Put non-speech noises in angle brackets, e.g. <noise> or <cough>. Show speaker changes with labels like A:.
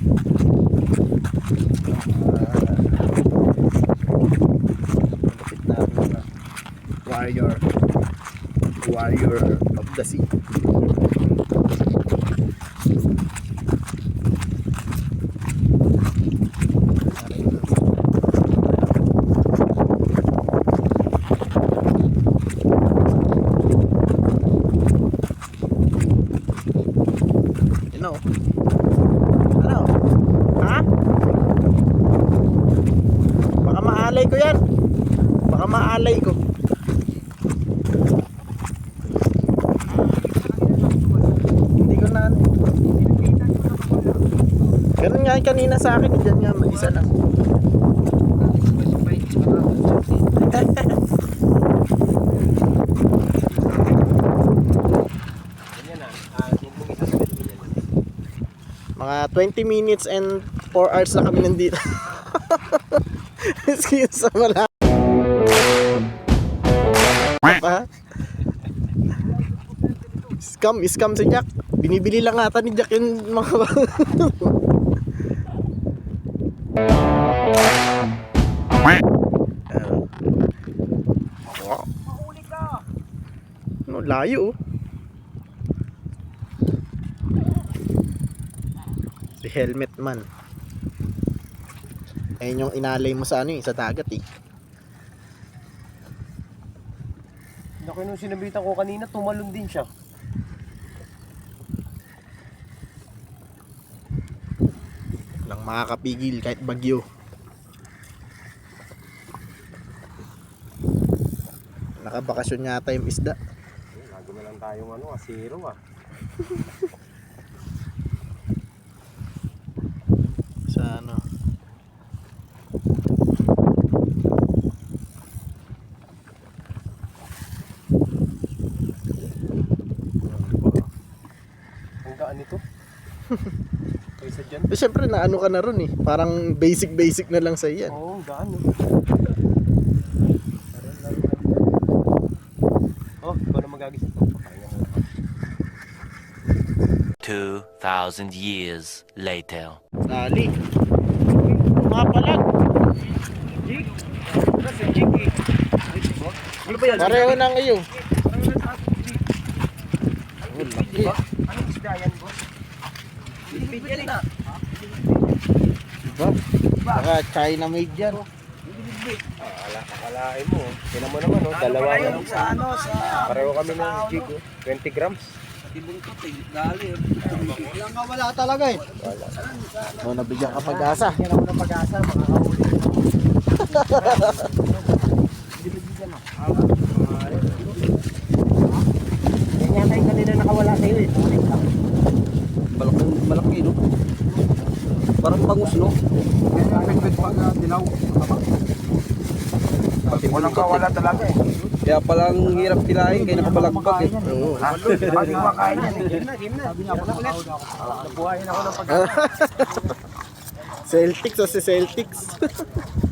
A: Mga warrior. Warrior of the sea. Ano? Ano? Baka maalay ko yan. Baka maalay ko. Hindi ko na. Ganun nga kanina sa akin. Diyan nga, lang.
B: Kung isa sa ganyan.
A: Mga 20 minutes and 4 hours na kami nandito. <laughs> <laughs> Excuse sa wala. Pa? Scam, scam si Jack. Binibili lang ata ni Jack yung mga. No, <laughs> layo oh. Si helmet man. Ayun yung inalay mo sa ano eh, sa dagat eh.
B: Naku, nung sinabitan ko kanina, tumalon din siya.
A: Walang makakapigil kahit bagyo. Nakabakasyon yata yung isda.
B: Lago na lang tayong ano, asiro ah. <laughs> Ang gaan nito. <laughs> Kaysa dyan.
A: Eh, syempre na ano ka na ron eh. Parang basic basic na lang sa yan.
B: Oo, eh. Oh, ikaw na magagising ko. Papahinga mo.
C: 2,000 years later.
A: Dali. Mga palag.
B: Ano ba yan?
A: Pareho na iyo. Oh, laki.
B: Anong isda yan, boss? Pilipid yan na.
A: Diba? Baka China made yan.
B: Ah, ala, akalain mo. Tinan mo naman, oh, dalawa lang.
D: sa ano sa
B: Pareho kami ng jig, oh. 20 grams.
D: tibungkot eh dali lang ka wala talaga eh
A: Oh, nabigyan ka pag-asa.
D: yan ako ng pag-asa makakahuli yan yata yung kanina nakawala sa'yo eh Tulik lang.
E: Malaki, malaki no? Parang bangus no?
B: Walang kawala talaga eh.
E: Kaya palang hirap kilain kaya nakabalagpag eh.
A: Oo.
B: Pag kumakain yan eh.
D: game na game na sabi niya ako na ulit
B: Nabuhayin ako ng pag <laughs>
A: Celtics o si Celtics. <laughs>